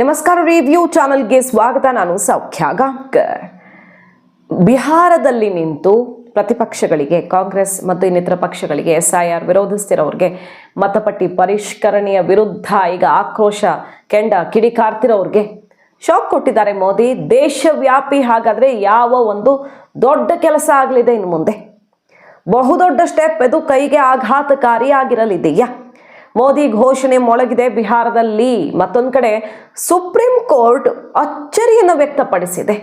ನಮಸ್ಕಾರ ರಿವ್ಯೂ ಚಾನಲ್ಗೆ ಸ್ವಾಗತ. ನಾನು ಸೌಖ್ಯ ಗಾಂಕರ್ ಬಿಹಾರದಲ್ಲಿ ನಿಂತು ಪ್ರತಿಪಕ್ಷಗಳಿಗೆ, ಕಾಂಗ್ರೆಸ್ ಮತ್ತು ಇನ್ನಿತರ ಪಕ್ಷಗಳಿಗೆ ಎಸ್ ಐ ವಿರೋಧಿಸ್ತಿರೋರಿಗೆ ಮತಪಟ್ಟಿ ಪರಿಷ್ಕರಣೆಯ ವಿರುದ್ಧ ಈಗ ಆಕ್ರೋಶ ಕೆಂಡ ಕಿಡಿಕಾರ್ತಿರೋರಿಗೆ ಶಾಕ್ ಕೊಟ್ಟಿದ್ದಾರೆ ಮೋದಿ. ದೇಶವ್ಯಾಪಿ ಹಾಗಾದರೆ ಯಾವ ಒಂದು ದೊಡ್ಡ ಕೆಲಸ ಆಗಲಿದೆ ಇನ್ನು ಮುಂದೆ? ಬಹುದೊಡ್ಡ ಸ್ಟೆಪ್ ಇದು ಕೈಗೆ ಆಘಾತಕಾರಿಯಾಗಿರಲಿದೆಯಾ? ಮೋದಿ ಘೋಷಣೆ ಮೊಳಗಿದೆ. ಬಿಹಾರದಲ್ಲಿ ಮತ್ತೊಂದು ಕಡೆ ಸುಪ್ರೀಂ ಕೋರ್ಟ್ ಅಚ್ಚರಿಯನ್ನು ವ್ಯಕ್ತಪಡಿಸಿದೆ.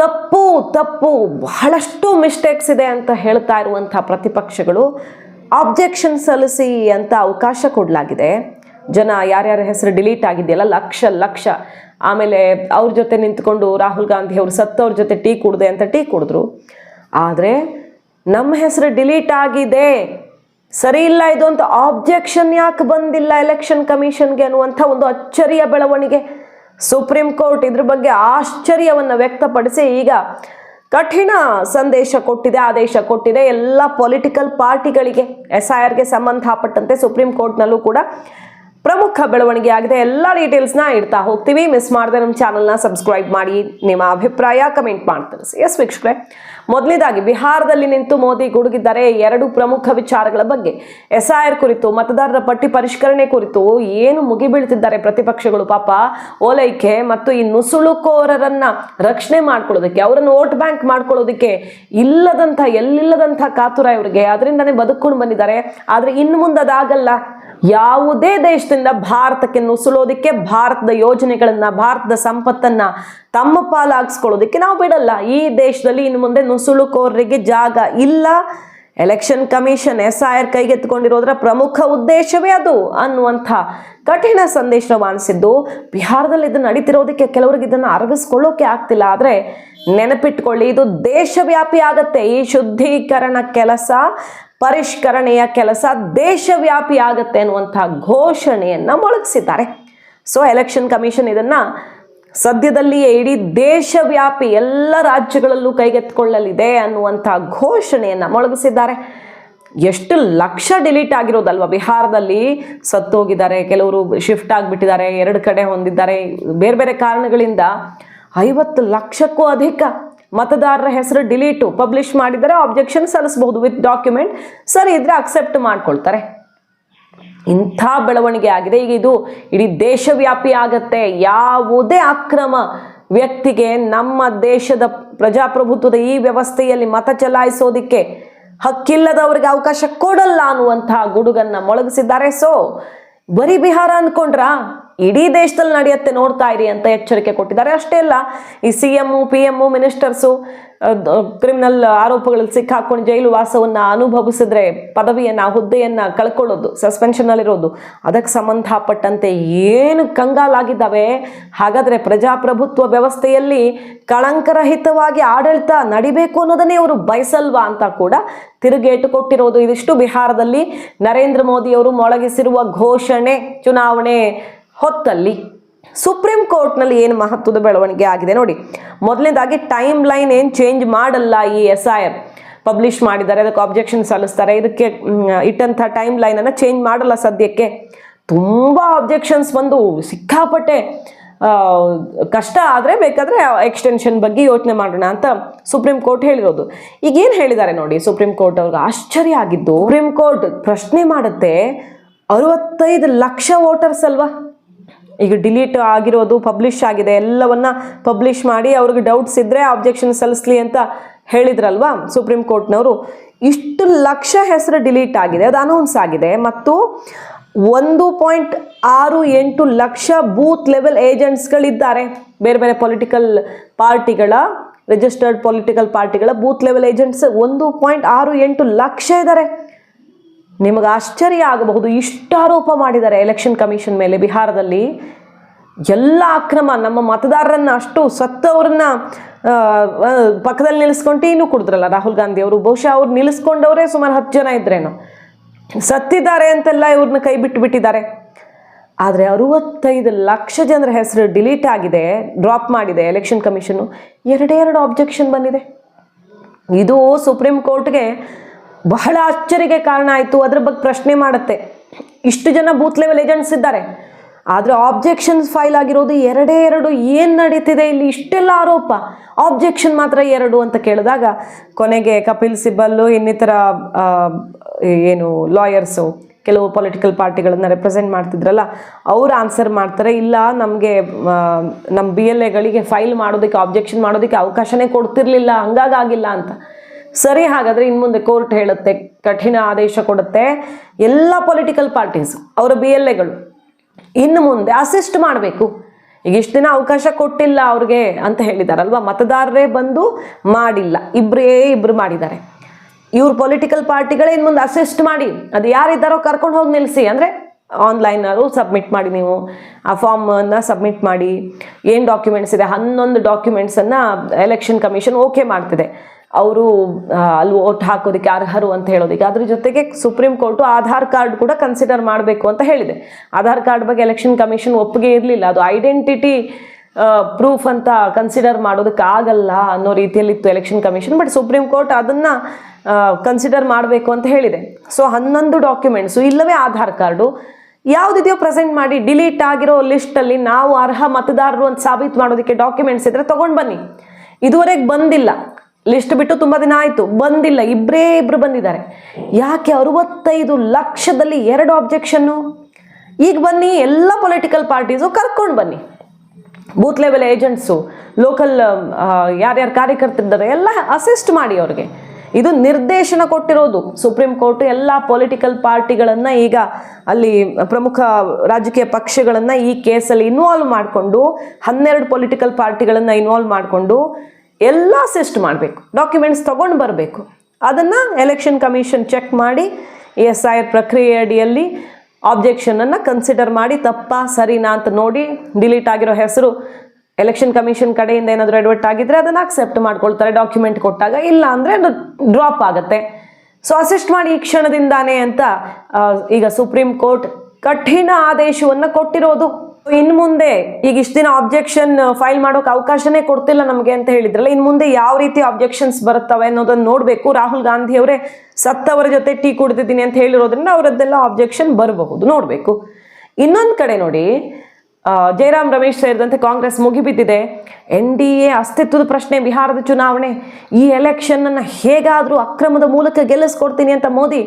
ತಪ್ಪು ತಪ್ಪು, ಬಹಳಷ್ಟು ಮಿಸ್ಟೇಕ್ಸ್ ಇದೆ ಅಂತ ಹೇಳ್ತಾ ಇರುವಂಥ ಪ್ರತಿಪಕ್ಷಗಳು ಆಬ್ಜೆಕ್ಷನ್ ಸಲ್ಲಿಸಿ ಅಂತ ಅವಕಾಶ ಕೊಡಲಾಗಿದೆ. ಜನ ಯಾರ್ಯಾರ ಹೆಸರು ಡಿಲೀಟ್ ಆಗಿದೆಯಲ್ಲ, ಲಕ್ಷ ಲಕ್ಷ. ಆಮೇಲೆ ಅವ್ರ ಜೊತೆ ನಿಂತ್ಕೊಂಡು ರಾಹುಲ್ ಗಾಂಧಿ ಅವರು ಸತ್ತವ್ರ ಜೊತೆ ಟೀ ಕುಡ್ದೆ ಅಂತ ಟೀ ಕುಡಿದ್ರು. ಆದರೆ ನಮ್ಮ ಹೆಸರು ಡಿಲೀಟ್ ಆಗಿದೆ. ಸರಿ ಇಲ್ಲ ಇದು ಅಂತ ಆಬ್ಜೆಕ್ಷನ್ ಯಾಕೆ ಬಂದಿಲ್ಲ ಎಲೆಕ್ಷನ್ ಕಮಿಷನ್ಗೆ ಅನ್ನುವಂಥ ಒಂದು ಅಚ್ಚರಿಯ ಬೆಳವಣಿಗೆ. ಸುಪ್ರೀಂ ಕೋರ್ಟ್ ಇದ್ರ ಬಗ್ಗೆ ಆಶ್ಚರ್ಯವನ್ನು ವ್ಯಕ್ತಪಡಿಸಿ ಈಗ ಕಠಿಣ ಸಂದೇಶ ಕೊಟ್ಟಿದೆ, ಆದೇಶ ಕೊಟ್ಟಿದೆ ಎಲ್ಲ ಪೊಲಿಟಿಕಲ್ ಪಾರ್ಟಿಗಳಿಗೆ ಎಸ್ ಐ ಆರ್ಗೆ ಸಂಬಂಧಪಟ್ಟಂತೆ ಸುಪ್ರೀಂ ಕೋರ್ಟ್ನಲ್ಲೂ ಕೂಡ ಪ್ರಮುಖ ಬೆಳವಣಿಗೆ ಆಗಿದೆ. ಎಲ್ಲ ಡೀಟೇಲ್ಸ್ನ ಇಡ್ತಾ ಹೋಗ್ತೀವಿ. ಮಿಸ್ ಮಾಡದೆ ನಮ್ಮ ಚಾನಲ್ನ ಸಬ್ಸ್ಕ್ರೈಬ್ ಮಾಡಿ. ನಿಮ್ಮ ಅಭಿಪ್ರಾಯ ಕಮೆಂಟ್ ಮಾಡಿ ತಿಳಿಸಿ. ಎಸ್ ವೀಕ್ಷಕರೇ ಮೊದಲನೇದಾಗಿ ಬಿಹಾರದಲ್ಲಿ ನಿಂತು ಮೋದಿ ಗುಡುಗಿದ್ದಾರೆ. ಎರಡು ಪ್ರಮುಖ ವಿಚಾರಗಳ ಬಗ್ಗೆ ಎಸ್ ಐ ಕುರಿತು, ಮತದಾರರ ಪಟ್ಟಿ ಪರಿಷ್ಕರಣೆ ಕುರಿತು ಏನು ಮುಗಿಬೀಳ್ತಿದ್ದಾರೆ ಪ್ರತಿಪಕ್ಷಗಳು? ಪಾಪ ಓಲೈಕೆ ಮತ್ತು ಈ ನುಸುಳುಕೋರರನ್ನ ರಕ್ಷಣೆ ಮಾಡ್ಕೊಳ್ಳೋದಕ್ಕೆ, ಅವರನ್ನು ವೋಟ್ ಬ್ಯಾಂಕ್ ಮಾಡ್ಕೊಳ್ಳೋದಕ್ಕೆ ಇಲ್ಲದಂಥ, ಎಲ್ಲಿಲ್ಲದಂಥ ಕಾತುರ ಇವರಿಗೆ. ಅದರಿಂದನೇ ಬದುಕೊಂಡು ಬಂದಿದ್ದಾರೆ. ಆದರೆ ಇನ್ನು ಮುಂದೆ ಅದಾಗಲ್ಲ. ಯಾವುದೇ ದೇಶದಿಂದ ಭಾರತಕ್ಕೆ ನುಸುಳೋದಕ್ಕೆ ಭಾರತದ ಯೋಜನೆಗಳನ್ನು, ಭಾರತದ ಸಂಪತ್ತನ್ನ ತಮ್ಮ ಪಾಲಾಗಿಸ್ಕೊಳ್ಳೋದಕ್ಕೆ ನಾವು ಬಿಡಲ್ಲ. ಈ ದೇಶದಲ್ಲಿ ಇನ್ನು ಮುಂದೆ ನುಸುಳುಕೋರರಿಗೆ ಜಾಗ ಇಲ್ಲ. Election commission S I R ಕೈಗೆತ್ತಿಕೊಂಡಿರೋದ್ರ ಪ್ರಮುಖ ಉದ್ದೇಶವೇ ಅದು ಅನ್ನುವಂಥ ಕಠಿಣ ಸಂದೇಶ ರವಾನಿಸಿದ್ದು ಬಿಹಾರದಲ್ಲಿ ಇದನ್ನು ನಡೀತಿರೋದಕ್ಕೆ ಕೆಲವರಿಗೆ ಇದನ್ನು ಅರಗಿಸ್ಕೊಳ್ಳೋಕೆ ಆಗ್ತಿಲ್ಲ. ಆದರೆ ನೆನಪಿಟ್ಕೊಳ್ಳಿ, ಇದು ದೇಶವ್ಯಾಪಿ ಆಗತ್ತೆ. ಈ ಶುದ್ಧೀಕರಣ ಕೆಲಸ ಪರಿಷ್ಕರಣೆಯ ಕೆಲಸ ದೇಶವ್ಯಾಪಿ ಆಗತ್ತೆ ಅನ್ನುವಂಥ ಘೋಷಣೆಯನ್ನು ಮೊಳಗಿಸಿದ್ದಾರೆ. ಸೊ ಎಲೆಕ್ಷನ್ ಕಮಿಷನ್ ಇದನ್ನ ಸದ್ಯದಲ್ಲಿಯೇ ಇಡೀ ದೇಶವ್ಯಾಪಿ ಎಲ್ಲ ರಾಜ್ಯಗಳಲ್ಲೂ ಕೈಗೆತ್ತಿಕೊಳ್ಳಲಿದೆ ಅನ್ನುವಂಥ ಘೋಷಣೆಯನ್ನು ಮೊಳಗಿಸಿದ್ದಾರೆ. ಎಷ್ಟು ಲಕ್ಷ ಡಿಲೀಟ್ ಆಗಿರೋದಲ್ವ? ಬಿಹಾರದಲ್ಲಿ ಸತ್ತೋಗಿದ್ದಾರೆ, ಕೆಲವರು ಶಿಫ್ಟ್ ಆಗಿಬಿಟ್ಟಿದ್ದಾರೆ, ಎರಡು ಕಡೆ ಹೊಂದಿದ್ದಾರೆ. ಬೇರೆ ಬೇರೆ ಕಾರಣಗಳಿಂದ ಐವತ್ತು ಲಕ್ಷಕ್ಕೂ ಅಧಿಕ ಮತದಾರರ ಹೆಸರು ಡಿಲೀಟು ಪಬ್ಲಿಷ್ ಮಾಡಿದರೆ ಆಬ್ಜೆಕ್ಷನ್ ಸಲ್ಲಿಸಬಹುದು ವಿತ್ ಡಾಕ್ಯುಮೆಂಟ್ ಸರಿ, ಇದ್ರೆ ಅಕ್ಸೆಪ್ಟ್ ಮಾಡ್ಕೊಳ್ತಾರೆ. ಇಂಥ ಬೆಳವಣಿಗೆ ಆಗಿದೆ. ಈಗ ಇದು ಇಡೀ ದೇಶವ್ಯಾಪಿ ಆಗತ್ತೆ. ಯಾವುದೇ ಅಕ್ರಮ ವ್ಯಕ್ತಿಗೆ ನಮ್ಮ ದೇಶದ ಪ್ರಜಾಪ್ರಭುತ್ವದ ಈ ವ್ಯವಸ್ಥೆಯಲ್ಲಿ ಮತ ಚಲಾಯಿಸೋದಿಕ್ಕೆ ಹಕ್ಕಿಲ್ಲದವರಿಗೆ ಅವಕಾಶ ಕೊಡಲ್ಲ ಅನ್ನುವಂತಹ ಗುಡುಗನ್ನ ಮೊಳಗಿಸಿದ್ದಾರೆ. ಸೊ ಬರೀ ಬಿಹಾರ ಅನ್ಕೊಂಡ್ರಾ ಇಡೀ ದೇಶದಲ್ಲಿ ನಡೆಯುತ್ತೆ ನೋಡ್ತಾ ಇರಿ ಅಂತ ಎಚ್ಚರಿಕೆ ಕೊಟ್ಟಿದ್ದಾರೆ. ಅಷ್ಟೇ ಅಲ್ಲ, ಈ C M P M ministers criminal ಆರೋಪಗಳಲ್ಲಿ ಸಿಕ್ಕಾಕೊಂಡು ಜೈಲು ವಾಸವನ್ನು ಅನುಭವಿಸಿದ್ರೆ ಪದವಿಯನ್ನ, ಹುದ್ದೆಯನ್ನ ಕಳ್ಕೊಳ್ಳೋದು ಸಸ್ಪೆನ್ಷನ್ ಅಲ್ಲಿರೋದು ಅದಕ್ಕೆ ಸಂಬಂಧಪಟ್ಟಂತೆ ಏನು ಕಂಗಾಲಾಗಿದ್ದಾವೆ? ಹಾಗಾದ್ರೆ ಪ್ರಜಾಪ್ರಭುತ್ವ ವ್ಯವಸ್ಥೆಯಲ್ಲಿ ಕಳಂಕರಹಿತವಾಗಿ ಆಡಳಿತ ನಡಿಬೇಕು ಅನ್ನೋದನ್ನೇ ಅವರು ಬಯಸಲ್ವಾ ಅಂತ ಕೂಡ ತಿರುಗೇಟು ಕೊಟ್ಟಿರೋದು. ಇದಿಷ್ಟು ಬಿಹಾರದಲ್ಲಿ ನರೇಂದ್ರ ಮೋದಿಯವರು ಮೊಳಗಿಸಿರುವ ಘೋಷಣೆ, ಚುನಾವಣೆ ಹೊತ್ತಲ್ಲಿ ಸುಪ್ರೀಂ ಕೋರ್ಟ್ನಲ್ಲಿ ಏನು ಮಹತ್ವದ ಬೆಳವಣಿಗೆ ಆಗಿದೆ ನೋಡಿ. ಮೊದಲನೇದಾಗಿ ಟೈಮ್ ಲೈನ್ ಏನು ಚೇಂಜ್ ಮಾಡಲ್ಲ ಈ ಎಸ್ ಐ ಪಬ್ಲಿಷ್ ಮಾಡಿದ್ದಾರೆ, ಅದಕ್ಕೆ ಆಬ್ಜೆಕ್ಷನ್ ಸಲ್ಲಿಸ್ತಾರೆ. ಇದಕ್ಕೆ ಇಟ್ಟಂಥ ಟೈಮ್ ಲೈನನ್ನು ಚೇಂಜ್ ಮಾಡಲ್ಲ ಸದ್ಯಕ್ಕೆ. ತುಂಬ ಆಬ್ಜೆಕ್ಷನ್ಸ್ ಬಂದು ಸಿಕ್ಕಾಪಟ್ಟೆ ಕಷ್ಟ ಆದರೆ ಬೇಕಾದರೆ ಎಕ್ಸ್ಟೆನ್ಷನ್ ಬಗ್ಗೆ ಯೋಚನೆ ಮಾಡೋಣ ಅಂತ ಸುಪ್ರೀಂ ಕೋರ್ಟ್ ಹೇಳಿರೋದು. ಈಗ ಏನು ಹೇಳಿದ್ದಾರೆ ನೋಡಿ, ಸುಪ್ರೀಂ ಕೋರ್ಟ್ ಅವ್ರಿಗೆ ಆಶ್ಚರ್ಯ ಆಗಿದ್ದು, ಸುಪ್ರೀಂ ಕೋರ್ಟ್ ಪ್ರಶ್ನೆ ಮಾಡುತ್ತೆ ಅರವತ್ತೈದು ಲಕ್ಷ ವೋಟರ್ಸ್ ಅಲ್ವಾ? ಈಗ ಡಿಲೀಟ್ ಆಗಿರೋದು ಪಬ್ಲಿಷ್ ಆಗಿದೆ, ಎಲ್ಲವನ್ನ ಪಬ್ಲಿಷ್ ಮಾಡಿ ಅವ್ರಿಗೆ ಡೌಟ್ಸ್ ಇದ್ದರೆ ಆಬ್ಜೆಕ್ಷನ್ ಸಲ್ಲಿಸ್ಲಿ ಅಂತ ಹೇಳಿದ್ರಲ್ವಾ ಸುಪ್ರೀಂ ಕೋರ್ಟ್ನವರು ಇಷ್ಟು ಲಕ್ಷ ಹೆಸರು ಡಿಲೀಟ್ ಆಗಿದೆ, ಅದು ಅನೌನ್ಸ್ ಆಗಿದೆ. ಮತ್ತು ಒಂದು ಪಾಯಿಂಟ್ ಆರು ಎಂಟು ಲಕ್ಷ ಬೂತ್ ಲೆವೆಲ್ ಏಜೆಂಟ್ಸ್ಗಳಿದ್ದಾರೆ ಬೇರೆ ಬೇರೆ ಪೊಲಿಟಿಕಲ್ ಪಾರ್ಟಿಗಳ ರಿಜಿಸ್ಟರ್ಡ್ ಪೊಲಿಟಿಕಲ್ ಪಾರ್ಟಿಗಳ ಬೂತ್ ಲೆವೆಲ್ ಏಜೆಂಟ್ಸ್ ಒಂದು ಪಾಯಿಂಟ್ ಆರು ಎಂಟು ಲಕ್ಷ ಇದ್ದಾರೆ. ನಿಮಗೆ ಆಶ್ಚರ್ಯ ಆಗಬಹುದು. ಇಷ್ಟು ಆರೋಪ ಮಾಡಿದ್ದಾರೆ ಎಲೆಕ್ಷನ್ ಕಮಿಷನ್ ಮೇಲೆ ಬಿಹಾರದಲ್ಲಿ. ಎಲ್ಲ ಅಕ್ರಮ, ನಮ್ಮ ಮತದಾರರನ್ನ ಅಷ್ಟು ಸತ್ತವ್ರನ್ನ ಪಕ್ಕದಲ್ಲಿ ನಿಲ್ಲಿಸ್ಕೊಂಡು ಇನ್ನೂ ಕುಡಿದ್ರಲ್ಲ ರಾಹುಲ್ ಗಾಂಧಿ ಅವರು. ಬಹುಶಃ ಅವ್ರು ನಿಲ್ಲಿಸ್ಕೊಂಡವರೇ ಸುಮಾರು ಹತ್ತು ಜನ ಇದ್ರೇನು. ಸತ್ತಿದ್ದಾರೆ ಅಂತೆಲ್ಲ ಇವ್ರನ್ನ ಕೈ ಬಿಟ್ಟು ಬಿಟ್ಟಿದ್ದಾರೆ. ಆದರೆ ಅರುವತ್ತೈದು ಲಕ್ಷ ಜನರ ಹೆಸರು ಡಿಲೀಟ್ ಆಗಿದೆ, ಡ್ರಾಪ್ ಮಾಡಿದೆ ಎಲೆಕ್ಷನ್ ಕಮಿಷನು ಎರಡೇ ಎರಡು ಆಬ್ಜೆಕ್ಷನ್ ಬಂದಿದೆ. ಇದು ಸುಪ್ರೀಂ ಕೋರ್ಟ್ಗೆ ಬಹಳ ಅಚ್ಚರಿಗೆ ಕಾರಣ ಆಯಿತು. ಅದ್ರ ಬಗ್ಗೆ ಪ್ರಶ್ನೆ ಮಾಡುತ್ತೆ. ಇಷ್ಟು ಜನ ಬೂತ್ ಲೆವೆಲ್ ಏಜೆಂಟ್ಸ್ ಇದ್ದಾರೆ. ಆದರೆ ಆಬ್ಜೆಕ್ಷನ್ಸ್ ಫೈಲ್ ಆಗಿರೋದು ಎರಡೇ ಎರಡು ಏನು ನಡೀತಿದೆ ಇಲ್ಲಿ? ಇಷ್ಟೆಲ್ಲ ಆರೋಪ. ಆಬ್ಜೆಕ್ಷನ್ ಮಾತ್ರ ಎರಡು ಅಂತ ಕೇಳಿದಾಗ ಕೊನೆಗೆ ಕಪಿಲ್ ಸಿಬಲ್ಲು ಇನ್ನಿತರ ಏನು ಲಾಯರ್ಸು ಕೆಲವು ಪೊಲಿಟಿಕಲ್ ಪಾರ್ಟಿಗಳನ್ನು ರೆಪ್ರೆಸೆಂಟ್ ಮಾಡ್ತಿದ್ರಲ್ಲ, ಅವ್ರು ಆನ್ಸರ್ ಮಾಡ್ತಾರೆ. ಇಲ್ಲ, ನಮಗೆ ನಮ್ಮ ಬಿ ಎಲ್ ಎಗಳಿಗೆ ಫೈಲ್ ಮಾಡೋದಕ್ಕೆ ಆಬ್ಜೆಕ್ಷನ್ ಮಾಡೋದಕ್ಕೆ ಅವಕಾಶನೇ ಕೊಡ್ತಿರ್ಲಿಲ್ಲ. ಹಂಗಾಗಿಲ್ಲ ಅಂತ. ಸರಿ ಹಾಗಾದರೆ ಇನ್ನು ಮುಂದೆ ಕೋರ್ಟ್ ಹೇಳುತ್ತೆ, ಕಠಿಣ ಆದೇಶ ಕೊಡುತ್ತೆ. ಎಲ್ಲ ಪೊಲಿಟಿಕಲ್ ಪಾರ್ಟೀಸ್ ಅವರ ಬಿ ಎಲ್ ಎಗಳು ಇನ್ನು ಮುಂದೆ ಅಸಿಸ್ಟ್ ಮಾಡಬೇಕು. ಈಗ ಇಷ್ಟು ದಿನ ಅವಕಾಶ ಕೊಟ್ಟಿಲ್ಲ ಅವ್ರಿಗೆ ಅಂತ ಹೇಳಿದಾರಲ್ವಾ? ಮತದಾರರೇ ಬಂದು ಮಾಡಿಲ್ಲ. ಇಬ್ಬರೇ ಇಬ್ಬರು ಮಾಡಿದ್ದಾರೆ. ಇವ್ರ ಪೊಲಿಟಿಕಲ್ ಪಾರ್ಟಿಗಳೇ ಇನ್ನು ಮುಂದೆ ಅಸಿಸ್ಟ್ ಮಾಡಿ. ಅದು ಯಾರಿದ್ದಾರೋ ಕರ್ಕೊಂಡು ಹೋಗಿ ನಿಲ್ಲಿಸಿ ಅಂದರೆ ಆನ್ಲೈನರು ಸಬ್ಮಿಟ್ ಮಾಡಿ ನೀವು. ಆ ಫಾರ್ಮನ್ನು ಸಬ್ಮಿಟ್ ಮಾಡಿ. ಏನು ಡಾಕ್ಯುಮೆಂಟ್ಸ್ ಇದೆ? ಹನ್ನೊಂದು ಡಾಕ್ಯುಮೆಂಟ್ಸನ್ನು ಎಲೆಕ್ಷನ್ ಕಮಿಷನ್ ಓಕೆ ಮಾಡ್ತಿದೆ. ಅವರು ಅಲ್ಲಿ ಓಟ್ ಹಾಕೋದಕ್ಕೆ ಅರ್ಹರು ಅಂತ ಹೇಳೋದಕ್ಕೆ ಅದ್ರ ಜೊತೆಗೆ ಸುಪ್ರೀಂ ಕೋರ್ಟು ಆಧಾರ್ ಕಾರ್ಡ್ ಕೂಡ ಕನ್ಸಿಡರ್ ಮಾಡಬೇಕು ಅಂತ ಹೇಳಿದೆ. ಆಧಾರ್ ಕಾರ್ಡ್ ಬಗ್ಗೆ ಎಲೆಕ್ಷನ್ ಕಮಿಷನ್ ಒಪ್ಪಿಗೆ ಇರಲಿಲ್ಲ. ಅದು ಐಡೆಂಟಿಟಿ ಪ್ರೂಫ್ ಅಂತ ಕನ್ಸಿಡರ್ ಮಾಡೋದಕ್ಕೆ ಆಗಲ್ಲ ಅನ್ನೋ ರೀತಿಯಲ್ಲಿತ್ತು election commission but Supreme Court ಅದನ್ನು ಕನ್ಸಿಡರ್ ಮಾಡಬೇಕು ಅಂತ ಹೇಳಿದೆ. ಸೊ ಹನ್ನೊಂದು ಡಾಕ್ಯುಮೆಂಟ್ಸು ಇಲ್ಲವೇ ಆಧಾರ್ ಕಾರ್ಡು ಯಾವುದಿದೆಯೋ ಪ್ರೆಸೆಂಟ್ ಮಾಡಿ ಡಿಲೀಟ್ ಆಗಿರೋ ಲಿಸ್ಟಲ್ಲಿ ನಾವು ಅರ್ಹ ಮತದಾರರು ಅಂತ ಸಾಬೀತು ಮಾಡೋದಕ್ಕೆ ಡಾಕ್ಯುಮೆಂಟ್ಸ್ ಇದ್ರೆ ತೊಗೊಂಡು ಬನ್ನಿ. ಇದುವರೆಗೆ ಬಂದಿಲ್ಲ. ಲಿಸ್ಟ್ ಬಿಟ್ಟು ತುಂಬ ದಿನ ಆಯಿತು, ಬಂದಿಲ್ಲ ಇಬ್ಬರೇ ಇಬ್ಬರು ಬಂದಿದ್ದಾರೆ. ಯಾಕೆ ಅರವತ್ತೈದು ಲಕ್ಷದಲ್ಲಿ ಎರಡು ಆಬ್ಜೆಕ್ಷನ್ನು ಈಗ ಬನ್ನಿ, ಎಲ್ಲ ಪೊಲಿಟಿಕಲ್ ಪಾರ್ಟೀಸು ಕರ್ಕೊಂಡು ಬನ್ನಿ. ಬೂತ್ ಲೆವೆಲ್ ಏಜೆಂಟ್ಸು ಲೋಕಲ್ ಯಾರ್ಯಾರು ಕಾರ್ಯಕರ್ತರಿದ್ದಾರೆ, ಎಲ್ಲ ಅಸಿಸ್ಟ್ ಮಾಡಿ ಅವ್ರಿಗೆ. ಇದು ನಿರ್ದೇಶನ ಕೊಟ್ಟಿರೋದು. ಸುಪ್ರೀಂ ಕೋರ್ಟ್ ಎಲ್ಲ ಪೊಲಿಟಿಕಲ್ ಪಾರ್ಟಿಗಳನ್ನು ಈಗ ಅಲ್ಲಿ ಪ್ರಮುಖ ರಾಜಕೀಯ ಪಕ್ಷಗಳನ್ನು ಈ ಕೇಸಲ್ಲಿ ಇನ್ವಾಲ್ವ್ ಮಾಡಿಕೊಂಡು, ಹನ್ನೆರಡು ಪೊಲಿಟಿಕಲ್ ಪಾರ್ಟಿಗಳನ್ನು ಇನ್ವಾಲ್ವ್ ಮಾಡಿಕೊಂಡು ಎಲ್ಲ ಸಿಸ್ಟ್ ಮಾಡಬೇಕು. ಡಾಕ್ಯುಮೆಂಟ್ಸ್ ತೊಗೊಂಡು ಬರಬೇಕು. ಅದನ್ನು ಎಲೆಕ್ಷನ್ ಕಮಿಷನ್ ಚೆಕ್ ಮಾಡಿ ಎಸ್ ಐ ಆರ್ ಪ್ರಕ್ರಿಯೆ ಅಡಿಯಲ್ಲಿ ಆಬ್ಜೆಕ್ಷನನ್ನು ಕನ್ಸಿಡರ್ ಮಾಡಿ, ತಪ್ಪಾ, ಸರಿನಾ ಅಂತ ನೋಡಿ ಡಿಲೀಟ್ ಆಗಿರೋ ಹೆಸರು ಎಲೆಕ್ಷನ್ ಕಮಿಷನ್ ಕಡೆಯಿಂದ ಏನಾದರೂ ಅಡ್ವರ್ಟ್ ಆಗಿದ್ದರೆ ಅದನ್ನು ಅಕ್ಸೆಪ್ಟ್ ಮಾಡ್ಕೊಳ್ತಾರೆ ಡಾಕ್ಯುಮೆಂಟ್ ಕೊಟ್ಟಾಗ. ಇಲ್ಲ ಅಂದರೆ ಅದು ಡ್ರಾಪ್ ಆಗುತ್ತೆ. ಸೊ ಅಸಿಸ್ಟ್ ಮಾಡಿ ಈ ಕ್ಷಣದಿಂದಾನೇ ಅಂತ ಈಗ ಸುಪ್ರೀಂ ಕೋರ್ಟ್ ಕಠಿಣ ಆದೇಶವನ್ನು ಕೊಟ್ಟಿರೋದು. ಇನ್ನು ಮುಂದೆ ಈಗ ಇಷ್ಟು ದಿನ ಆಬ್ಜೆಕ್ಷನ್ ಫೈಲ್ ಮಾಡೋಕೆ ಅವಕಾಶನೇ ಕೊಡ್ತಿಲ್ಲ ನಮಗೆ ಅಂತ ಹೇಳಿದ್ರಲ್ಲ ಇನ್ನು ಮುಂದೆ ಯಾವ ರೀತಿ ಆಬ್ಜೆಕ್ಷನ್ಸ್ ಬರುತ್ತವೆ ಅನ್ನೋದನ್ನ ನೋಡಬೇಕು. ರಾಹುಲ್ ಗಾಂಧಿ ಅವರೇ ಸತ್ತವರ ಜೊತೆ ಟೀ ಕುಡಿದಿದ್ದೀನಿ ಅಂತ ಹೇಳಿರೋದ್ರಿಂದ ಅವರದ್ದೆಲ್ಲ ಆಬ್ಜೆಕ್ಷನ್ ಬರಬಹುದು, ನೋಡಬೇಕು. ಇನ್ನೊಂದು ಕಡೆ ನೋಡಿ ಜಯರಾಮ್ ರಮೇಶ್ ಸೇರಿದಂತೆ ಕಾಂಗ್ರೆಸ್ ಮುಗಿಬಿದ್ದಿದೆ. ಎನ್ ಡಿ ಎ ಅಸ್ತಿತ್ವದ ಪ್ರಶ್ನೆ, ಬಿಹಾರದ ಚುನಾವಣೆ, ಈ ಎಲೆಕ್ಷನ್ನನ್ನು ಹೇಗಾದರೂ ಅಕ್ರಮದ ಮೂಲಕ ಗೆಲ್ಲಿಸ್ಕೊಡ್ತೀನಿ ಅಂತ ಮೋದಿ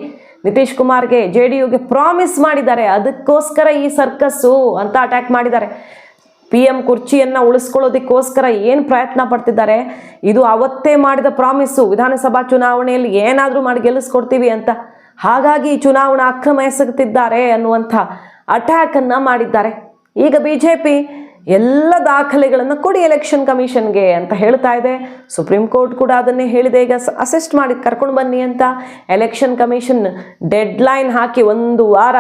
ನಿತೀಶ್ ಕುಮಾರ್ಗೆ ಜೆ ಡಿ ಯುಗೆ ಪ್ರಾಮಿಸ್ ಮಾಡಿದ್ದಾರೆ. ಅದಕ್ಕೋಸ್ಕರ ಈ ಸರ್ಕಸ್ಸು ಅಂತ ಅಟ್ಯಾಕ್ ಮಾಡಿದ್ದಾರೆ. ಪಿ ಎಂ ಕುರ್ಚಿಯನ್ನು ಉಳಿಸ್ಕೊಳ್ಳೋದಕ್ಕೋಸ್ಕರ ಏನು ಪ್ರಯತ್ನ ಪಡ್ತಿದ್ದಾರೆ? ಇದು ಅವತ್ತೇ ಮಾಡಿದ ಪ್ರಾಮಿಸ್ಸು ವಿಧಾನಸಭಾ ಚುನಾವಣೆಯಲ್ಲಿ ಏನಾದರೂ ಮಾಡಿ ಗೆಲ್ಲಿಸ್ಕೊಡ್ತೀವಿ ಅಂತ. ಹಾಗಾಗಿ ಈ ಚುನಾವಣಾ ಅಕ್ರಮ ಎಸಗುತ್ತಿದ್ದಾರೆ ಅನ್ನುವಂಥ ಅಟ್ಯಾಕನ್ನು ಮಾಡಿದ್ದಾರೆ. ಈಗ ಬಿ ಜೆ ಪಿ ಎಲ್ಲ ದಾಖಲೆಗಳನ್ನು ಕೊಡಿ ಎಲೆಕ್ಷನ್ ಕಮಿಷನ್ಗೆ ಅಂತ ಹೇಳ್ತಾ ಇದೆ. ಸುಪ್ರೀಂ ಕೋರ್ಟ್ ಕೂಡ ಅದನ್ನೇ ಹೇಳಿದೆ. ಈಗ ಅಸಿಸ್ಟ್ ಮಾಡಿ ಕರ್ಕೊಂಡು ಬನ್ನಿ ಅಂತ. ಎಲೆಕ್ಷನ್ ಕಮಿಷನ್ ಡೆಡ್ ಲೈನ್ ಹಾಕಿ ಒಂದು ವಾರ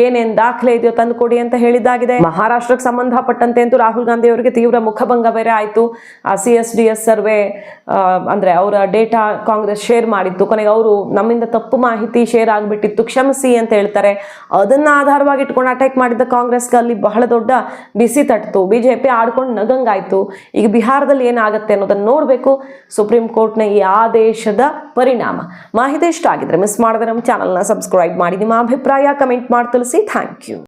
ಏನೇನು ದಾಖಲೆ ಇದೆಯೋ ತಂದು ಕೊಡಿ ಅಂತ ಹೇಳಿದ್ದಾಗಿದೆ. ಮಹಾರಾಷ್ಟ್ರಕ್ಕೆ ಸಂಬಂಧಪಟ್ಟಂತೆ ಅಂತೂ ರಾಹುಲ್ ಗಾಂಧಿ ಅವರಿಗೆ ತೀವ್ರ ಮುಖಭಂಗ ಬೇರೆ ಆಯ್ತು. ಆ C S D S survey ಅಂದ್ರೆ ಅವರ ಡೇಟಾ ಕಾಂಗ್ರೆಸ್ ಶೇರ್ ಮಾಡಿತ್ತು. ಕೊನೆಗೆ ಅವರು ನಮ್ಮಿಂದ ತಪ್ಪು ಮಾಹಿತಿ ಶೇರ್ ಆಗಿಬಿಟ್ಟಿತ್ತು. ಕ್ಷಮಿಸಿ ಅಂತ ಹೇಳ್ತಾರೆ. ಅದನ್ನ ಆಧಾರವಾಗಿ ಇಟ್ಕೊಂಡು ಅಟ್ಯಾಕ್ ಮಾಡಿದ್ದ ಕಾಂಗ್ರೆಸ್ಗೆ ಅಲ್ಲಿ ಬಹಳ ದೊಡ್ಡ ಬಿಸಿ ತಟ್ಟಿತು ಬಿಜೆಪಿ ಆಡ್ಕೊಂಡು ನಗಂಗಾಯ್ತು. ಈಗ ಬಿಹಾರದಲ್ಲಿ ಏನಾಗುತ್ತೆ ಅನ್ನೋದನ್ನ ನೋಡಬೇಕು. ಸುಪ್ರೀಂ ಕೋರ್ಟ್ನ ಈ ಆದೇಶದ ಪರಿಣಾಮ. ಮಾಹಿತಿ ಇಷ್ಟ ಆಗಿದ್ರೆ ಮಿಸ್ ಮಾಡಿದ್ರೆ ನಮ್ಮ ಚಾನಲ್ನ ಸಬ್ಸ್ಕ್ರೈಬ್ ಮಾಡಿ. ನಿಮ್ಮ ಅಭಿಪ್ರಾಯ ಕಮೆಂಟ್ ಮಾಡಿ ತಿಳಿಸಿ ಥ್ಯಾಂಕ್ ಯು